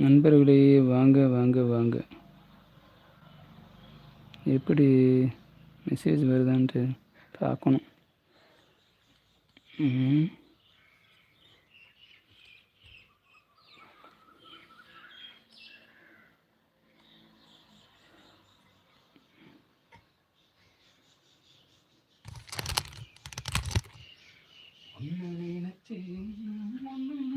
நண்பர்களே வாங்க வாங்க வாங்க எப்படி மெசேஜ் வருதான்ட்டு பார்க்கணும் நினைச்சேன்.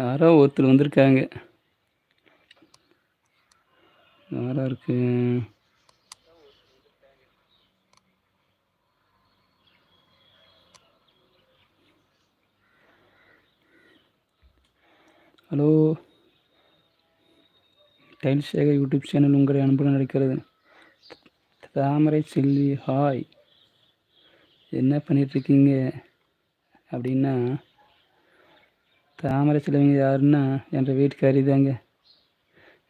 யாரோ ஒருத்தர் வந்திருக்காங்க. யாராக இருக்கு? Hello? Tile Sekar YouTube channel உங்களை அனுப்ப நடக்கிறது தாமரை செல்வி ஹாய் என்ன பண்ணிகிட்ருக்கீங்க அப்படின்னா தாமரை செல்விங்க யாருன்னா என்ற வீட்டுக்காரி தாங்க.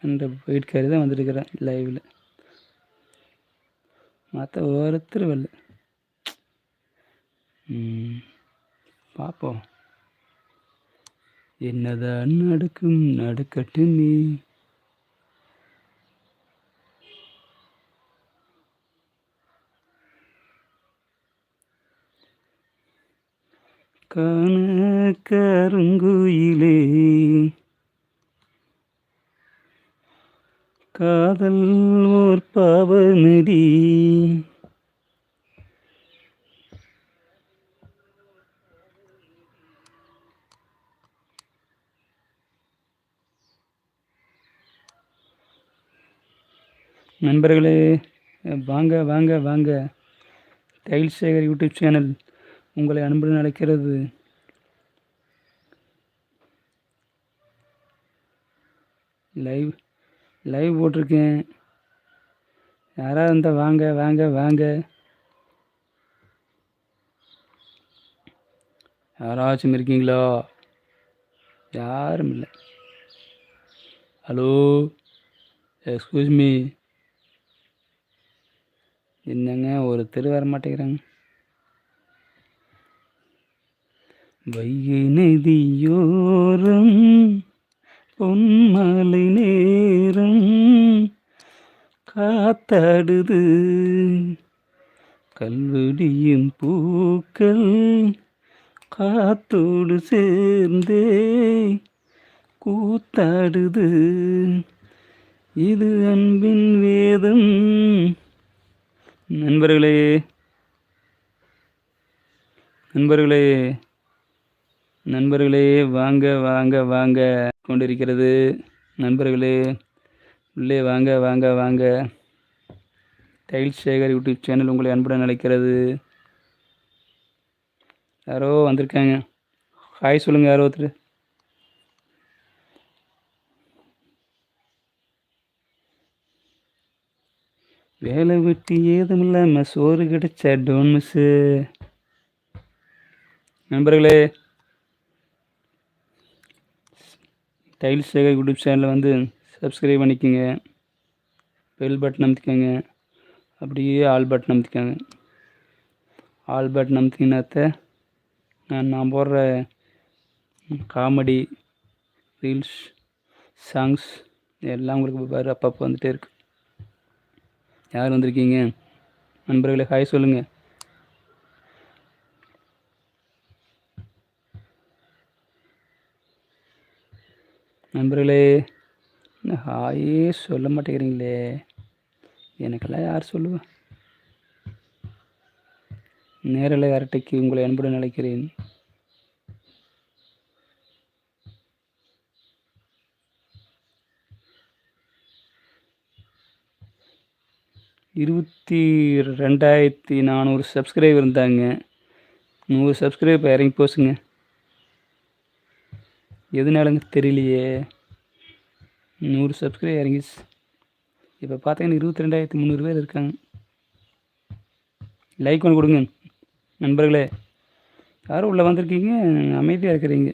என்ற வீட்டுக்காரி தான் வந்துருக்கிறேன் லைவில் மற்ற ஒருத்தர் வரல. பார்ப்போம் என்னதான் நடக்கும் நடக்கட்டும் காண கருங்குயிலே காதல் ஓர் பாவநெறி நண்பர்களே வாங்க வாங்க வாங்க. டைல் சேகர் யூடியூப் சேனல் உங்களை அன்புடன் அழைக்கிறது. லைவ் லைவ் போட்டிருக்கேன். யாராவது இருந்தால் வாங்க வாங்க வாங்க. யாராச்சும் இருக்கீங்களா? யாரும் இல்லை. ஹலோ எக்ஸ்கூஸ் மீ என்னங்க ஒரு தெரு வர மாட்டேங்கிறாங்க. வைகை நதியோரம் பொன்மலை நேரம் காத்தாடுது. கல்வெடியும் பூக்கள் காத்தோடு சேர்ந்தே கூத்தாடுது. இது அன்பின் வேதம். நண்பர்களே நண்பர்களே நண்பர்களே வாங்க வாங்க வாங்க. கொண்டிருக்கிறது. நண்பர்களே உள்ளே வாங்க வாங்க வாங்க. டைல் சேகர் யூடியூப் சேனல் உங்களை அன்புடன் அழைக்கிறது. யாரோ வந்திருக்காங்க. ஹாய் சொல்லுங்கள் யாரோ ஒருத்தர். வேலை வெட்டி ஏதும் இல்லாமல் சோறு கிடைச்ச டோன் மிஸ்ஸு நண்பர்களே டைல்ஸ் சேகர் யூடியூப் சேனலில் வந்து சப்ஸ்கிரைப் பண்ணிக்கோங்க. பெல் பட்டன் அமுத்திக்கோங்க. அப்படியே ஆல் பட்டன் அமுத்திக்கோங்க. ஆல் பட்டன் அமுத்திங்கனாத்த நான் நான் போடுற காமெடி ரீல்ஸ் சாங்ஸ் எல்லாம் உங்களுக்கு பாரு அப்பப்போ வந்துகிட்டே இருக்கு. யார் வந்திருக்கீங்க? நண்பர்களை ஹாய் சொல்லுங்கள் நண்பர்களே என்ன ஹாயே சொல்ல மாட்டேங்கிறீங்களே. எனக்கெல்லாம் யார் சொல்லுவா? நேரலை அரட்டைக்கு உங்களை அன்புடன் அழைக்கிறேன். இருபத்தி ரெண்டாயிரத்தி நானூறு சப்ஸ்கிரைபர் இருந்தாங்க. நூறு சப்ஸ்கிரைப் இறங்கி போச்சுங்க. எதுனாலங்க தெரியலையே. நூறு சப்ஸ்கிரைப் இறங்கிச்சு இப்போ பார்த்தீங்கன்னா இருபத்தி ரெண்டாயிரத்தி முந்நூறு பேர் இருக்காங்க. லைக் ஒன்று கொடுங்க. நண்பர்களே யாரும் உள்ளே வந்திருக்கீங்க? அமைதியாக இருக்கிறீங்க.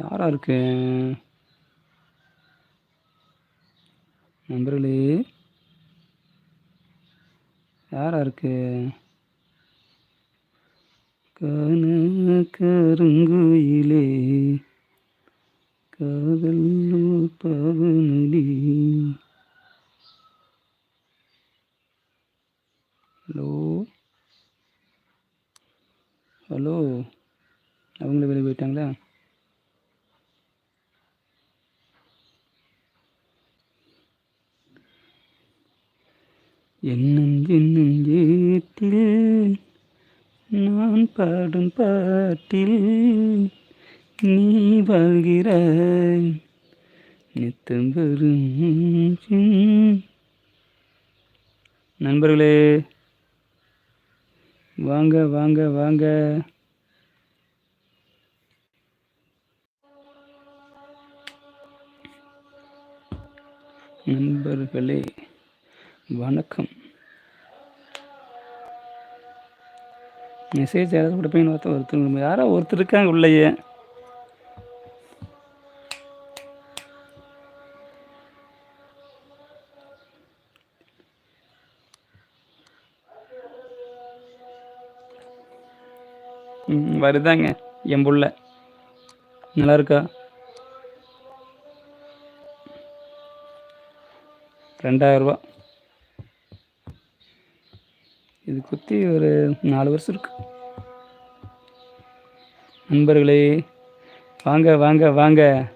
யாராக இருக்கு? நண்பர்களே யாராக இருக்குது கருங்குயிலே. காதல் பவனடி ஹலோ? ஹலோ? அவங்களே வெளியே போயிட்டாங்களா? என்னும் என்னும் ஏட்டில் நான் பாடும் பாட்டில் நீ வாழ்கிறாய். நித்தம் வரும் நண்பர்களே வாங்க வாங்க வாங்க. நண்பர்களே வணக்கம். மெசேஜ் யாராவது கொடுப்பேன்னு ஒருத்தர் ஒருத்தர் யாரோ ஒருத்தர் இருக்காங்க உள்ளேயே. வருதாங்க என் புள்ள. நல்லா இருக்கா? ரெண்டாயிரரூபா இது குத்தி ஒரு நாலு வருஷம் இருக்கு. நண்பர்களே வாங்க வாங்க வாங்க.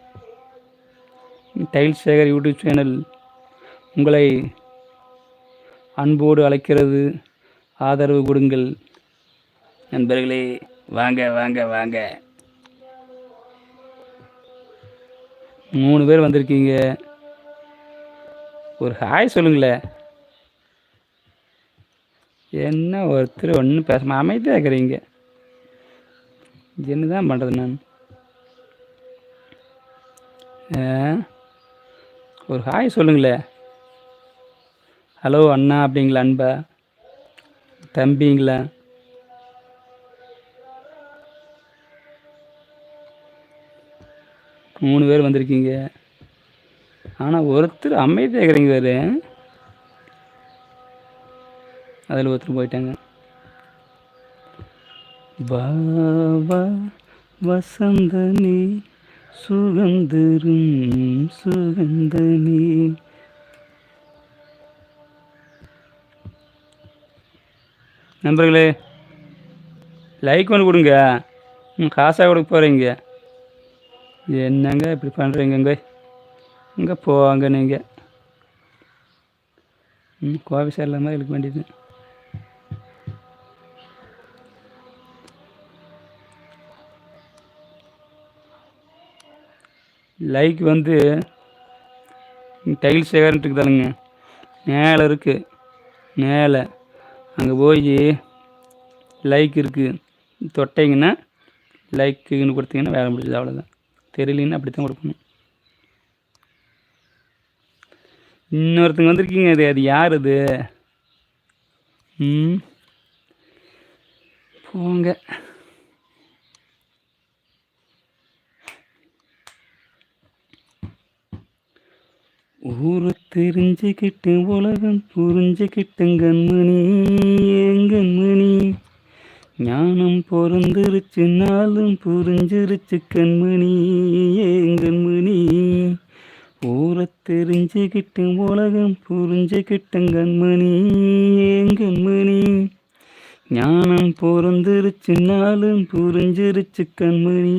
டைல் சேகர் யூடியூப் சேனல் உங்களை அன்போடு அழைக்கிறது. ஆதரவு கொடுங்கள். நண்பர்களே வாங்க வாங்க வாங்க. மூணு பேர் வந்திருக்கீங்க. ஒரு ஹாய் சொல்லுங்களேன் என்ன ஒருத்தர் ஒன்றும் பேசாமல் அமைதியாக இருக்கிறீங்க. என்ன தான் பண்ணுறது நான்? ஒரு ஹாய் சொல்லுங்களேன் ஹலோ அண்ணா அப்படிங்களா அன்பா? தம்பிங்களா? மூணு பேர் வந்திருக்கீங்க. ஆனால் ஒருத்தர் அமைதியாக இருக்கிறீங்க வேறு அதில் ஒருத்தர் போயிட்டாங்க. வா வா வசந்தனே சுகந்தரும் சுகந்தனே. நண்பர்களே லைக் ஒன்று கொடுங்க. ம், காசாக கொடுக்க போகிறீங்க என்னங்க இப்படி பண்ணுறீங்கங்க இங்கே? போவாங்க நீங்கள் கோவை சேர்ல மாதிரி இருக்க வேண்டியது. லைக் வந்து டைல்ஸ் சேகரன்ட்டுக்கு தானுங்க மேலே இருக்குது மேலே. அங்கே போய் லைக் இருக்குது தொட்டிங்கன்னா லைக்குன்னு கொடுத்தீங்கன்னா வேலை முடிஞ்சது. அவ்வளோதான் தெரியலன்னு அப்படி தான் கொடுக்கணும். இன்னொருத்தங்க வந்திருக்கீங்க. அது அது யார் அது ம். போங்க. ஊரு தெரிஞ்சுக்கிட்டு உலகம் புரிஞ்சுக்கிட்டேன் கண்மணி ஏன் கண்மணி ஞானம் பிறந்துருச்சு நாளும் புரிஞ்சிருச்சு கண்மணி. ஏன் கண்மணி ஊரை தெரிஞ்சுக்கிட்டு உலகம் புரிஞ்சுக்கிட்டேன் கண்மணி. ஏன் கண்மணி ஞானம் பிறந்துருச்சு நாளும் புரிஞ்சிருச்சு கண்மணி.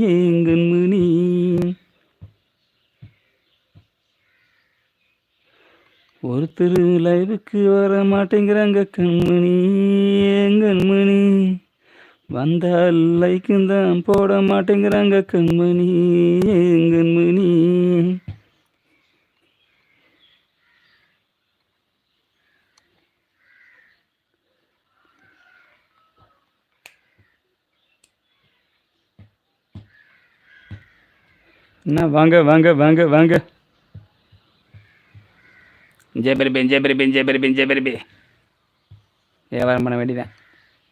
ஏன் கண்மணி ஒருத்தர் லைவுக்கு வர மாட்டேங்கிறாங்க கண்மணி கண்மணி? வந்தால் லைக்கும் தான் போட மாட்டேங்கிறாங்க கண்மணி கண்மணி? என்ன வாங்க வாங்க வாங்க வாங்க. ஜெயபெரிபேன் ஜெயபெரிபேன் ஜெயபெரிபேன் ஜெயபெரிபே வியாபாரம் பண்ண வேண்டியதான்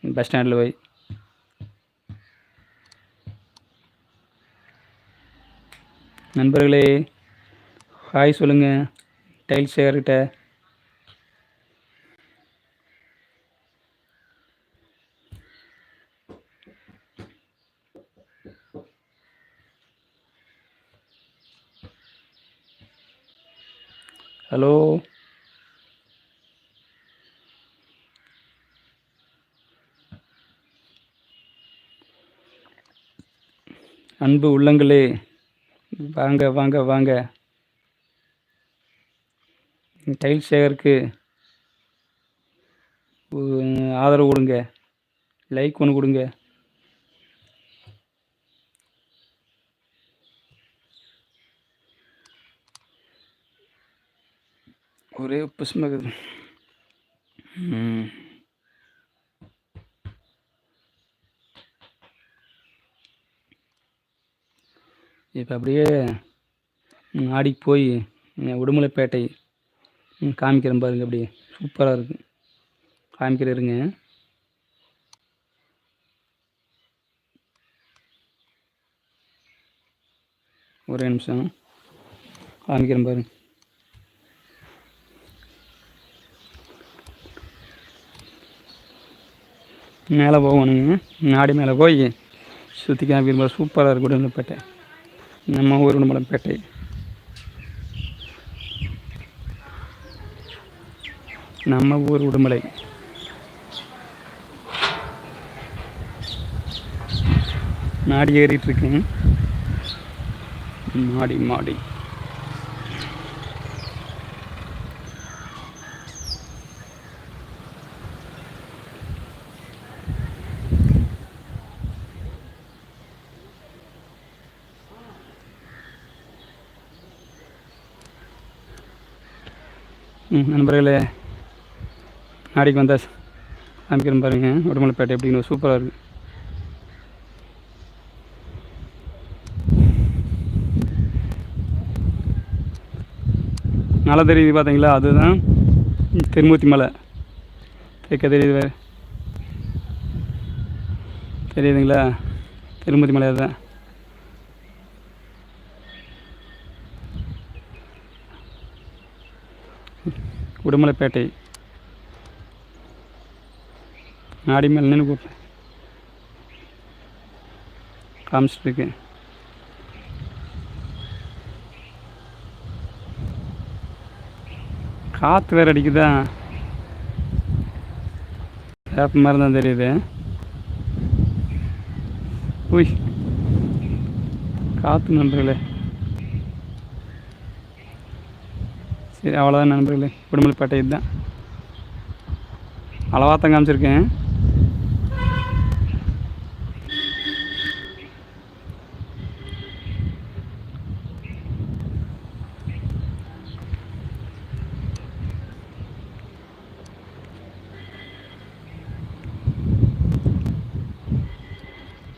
பஸ் ஸ்டாண்டில் போய். நண்பர்களே ஹாய் சொல்லுங்கள் டைல்ஸ் சேகர்கிட்ட ஹலோ அன்பு உள்ளங்களே வாங்க வாங்க வாங்க. டைல் சேகருக்கு ஆதரவு கொடுங்க. லைக் ஒன்று கொடுங்க. ஒரே புஷ்மகம் ம். இப்போ அப்படியே ம், ஆடிக்கு போய் உடுமலைப்பேட்டை காமிக்கிறேன் பாருங்க அப்படியே. சூப்பராக இருக்கும் காமிக்கிற இருங்க. ஒரே நிமிஷம். காமிக்கிறேன் பாருங்க. மேலே போகணுங்க. நாடி மேலே போய் சுற்றி காமிக்கிற மாதிரி சூப்பராக இருக்கும் உடுமலைப்பேட்டை. நம்ம ஊர் உடுமலைப்பேட்டை நம்ம ஊர் உடுமலை. நாடி ஏறிட்டு இருக்கேன். மாடி மாடி ம் நண்பர்களே நாளைக்கு வந்தா காமிக்கிறேன் பாருங்க உடுமலைப்பேட்டை எப்படின்னு சூப்பராக இருக்குது மலை தெரியுது பார்த்தீங்களா அதுதான் திருமூர்த்தி மலை. கேட்க தெரியுது தெரியுதுங்களா? திருமூர்த்தி மலை அதுதான். உடுமலைப்பேட்டை. நாடி மேல் நின்று கூப்பிட்டேன் காமிச்சிட்டு காற்று வேறு அடிக்குதா? வேப்ப மாதிரி தான் தெரியுது. உய். காற்று நண்பர்களே. சரி அவ்வளோதான் நண்பர்களே. உடுமலைப்பேட்டை இதுதான். அளவாத்தான் காமிச்சிருக்கேன்.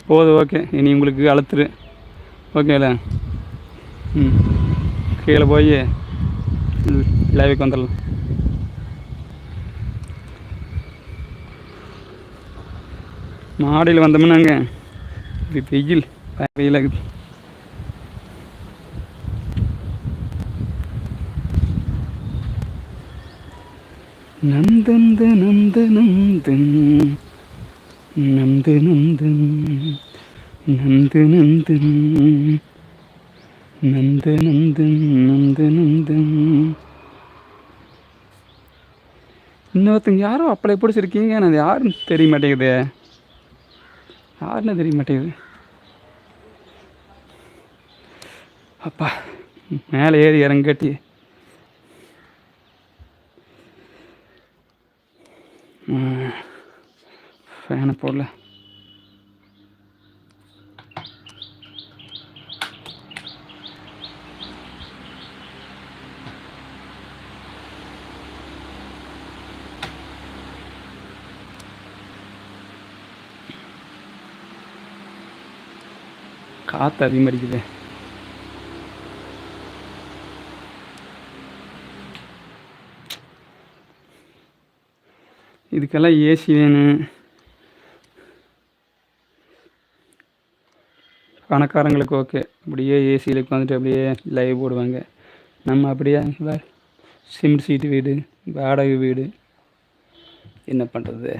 போதும் ஓகே. இனி உங்களுக்கு அழுத்துரு. ஓகேல? ம். கீழே போய் லைவுக்கு வந்துடலாம். மாடியில் வந்தோம்னாங்க இது வெயில் வெயில் ஆகுது. நந்தந்த நந்த நந்தன் நந்து நந்தன் நந்து நந்தன் நந்து நந்தன் நந்து நந்தன் இன்னொருத்தங்க யாரோ அப்பளை பிடிச்சிருக்கீங்க? நான் அது யாருன்னு தெரிய மாட்டேங்குது. யாருன்னு தெரிய மாட்டேங்குது? அப்பா மேலே ஏறி இறங்கட்டி. ஃபேனை போடல. காற்று அதிகமாக அடிக்குது இதுக்கெல்லாம் ஏசி வேணும். பணக்காரங்களுக்கு ஓகே அப்படியே ஏசியில் உட்காந்துட்டு அப்படியே லைவ் போடுவாங்க. நம்ம அப்படியே சிமெண்ட் சீட்டு வீடு வாடகை வீடு. என்ன பண்ணுறது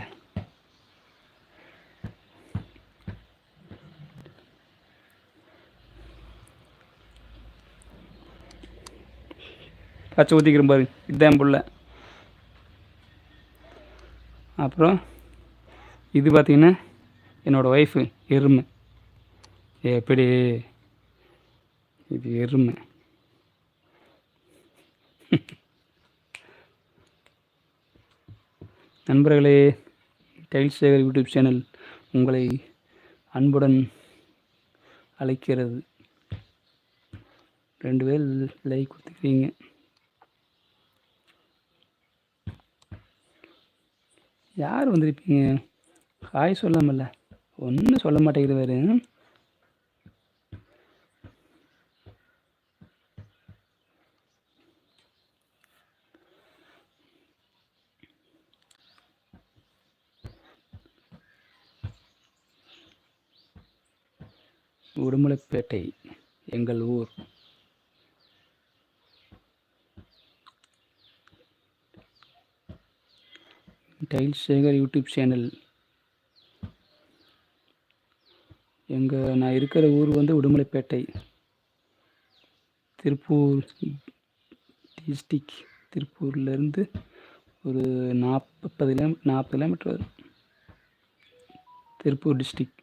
பச்சை ஊற்றிக்கிறேன் பாரு இதுதான் புள்ள. அப்புறம் இது பார்த்திங்கன்னா என்னோடய ஒய்ஃபு எருமை. எப்படி? இது எருமை. நண்பர்களே டைல்ஸ் சேகர் யூடியூப் சேனல் உங்களை அன்புடன் அழைக்கிறது. ரெண்டு பேர் லைக் கொடுத்துக்கிறீங்க. யார் வந்திருப்பீங்க? ஹாய் சொல்லாமல்ல. ஒன்றும் சொல்ல மாட்டேங்குது உடுமலைப்பேட்டை எங்கள் ஊர். Tiles Sekar YouTube channel. எங்கள் நான் இருக்கிற ஊர் வந்து உடுமலைப்பேட்டை. திருப்பூர் டிஸ்ட்ரிக் திருப்பூர்லேருந்து ஒரு நாற்பது கிலோ நாற்பது கிலோமீட்டர் வரும். திருப்பூர் டிஸ்ட்ரிக்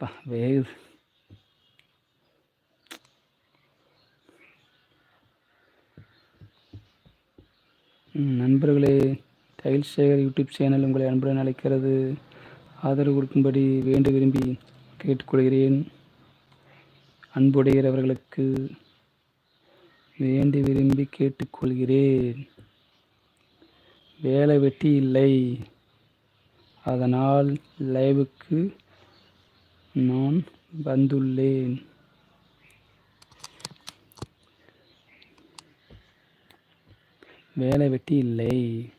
அப்பா வேகுது நண்பர்களே தயில் சேகர் யூடியூப் சேனல் உங்களை அன்புடன் அழைக்கிறது. ஆதரவு கொடுக்கும்படி வேண்டு விரும்பி கேட்டுக்கொள்கிறேன். அன்புடையவர்களுக்கு வேண்டி விரும்பி கேட்டுக்கொள்கிறேன். வேலை வெட்டி இல்லை. அதனால் லைவுக்கு நான் வந்துள்ளேன். வேலை வெட்டி இல்லை.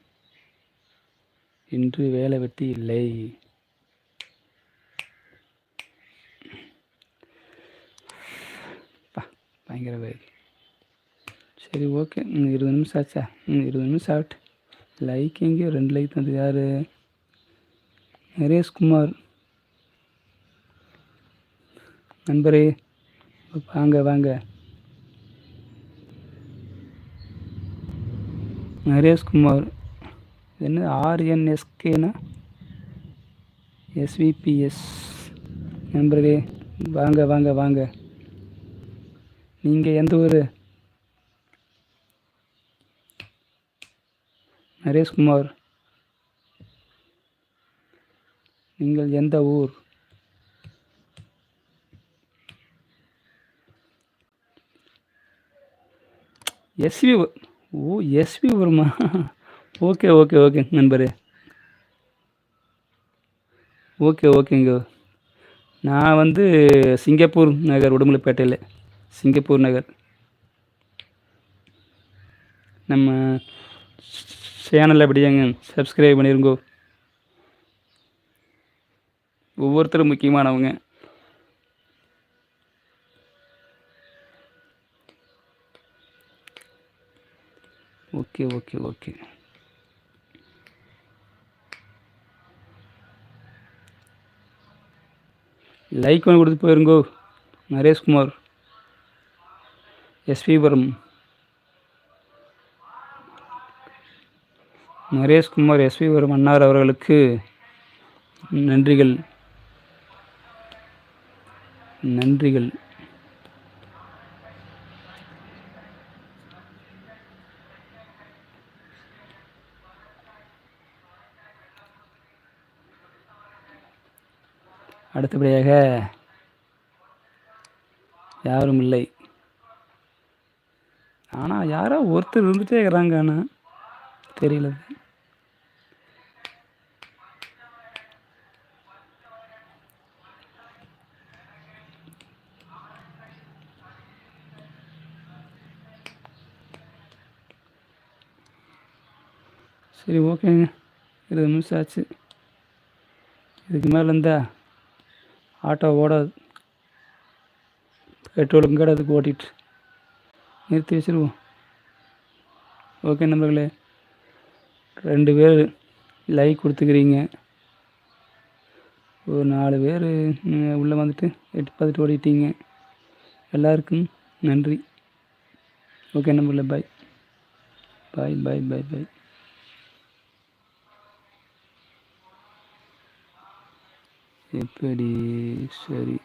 இன்று வேலை வெட்டி இல்லை. பயங்கர வேலை. சரி ஓகே. இருபது நிமிஷம் ஆச்சா? ம் இருபது நிமிஷம் ஆகட்டு லைக் எங்கேயோ ரெண்டு லைக் தந்தது யார்? நரேஷ்குமார் நண்பரே வாங்க வாங்க. நரேஷ்குமார் என்ன ஆர்என்எஸ்கேனா எஸ்விபிஎஸ் நண்பர்களே வாங்க வாங்க வாங்க. நீங்கள் எந்த ஊர்? நரேஷ்குமார். நீங்கள் எந்த ஊர்? எஸ்வி ஓ எஸ்வி வருமா? ஓகே ஓகே ஓகே நண்பரே. ஓகே ஓகேங்க. நான் வந்து சிங்கப்பூர் நகர் உடுமலைப்பேட்டையில். சிங்கப்பூர் நகர். நம்ம சேனலில் அப்படியேங்க சப்ஸ்கிரைப் பண்ணிருங்கோ. ஒவ்வொருத்தரும் முக்கியமானவங்க. Okay okay okay. லைக் ஒன்று கொடுத்து போயிருங்கோ நரேஷ்குமார். எஸ்பிபுரம் நரேஷ்குமார் எஸ்பிபுரம் அன்னார் அவர்களுக்கு நன்றிகள். நன்றிகள். அடுத்தபடியாக யாரும் இல்லை. ஆனால் யாரோ ஒருத்தர் இருந்துகிட்டே இருக்கிறாங்க ஆனால் தெரியல. சரி ஓகேங்க. இருபது நிமிஷம் ஆச்சு. இதுக்கு மேலே இருந்தால் ஆட்டோ ஓடாது பெட்ரோலுக்கும் கூட அதுக்கு ஓட்டிட்டு. நிறுத்தி வச்சுருவோம். ஓகே நண்பர்களே ரெண்டு பேர் லைக் கொடுத்துக்கிறீங்க. ஒரு நாலு பேர் உள்ளே வந்துட்டு எட்டு பார்த்துட்டு ஓடிட்டீங்க. எல்லாருக்கும் நன்றி. ஓகே நம்பர்ல பாய் பாய் பாய் பாய் பாய் எப்படி சரி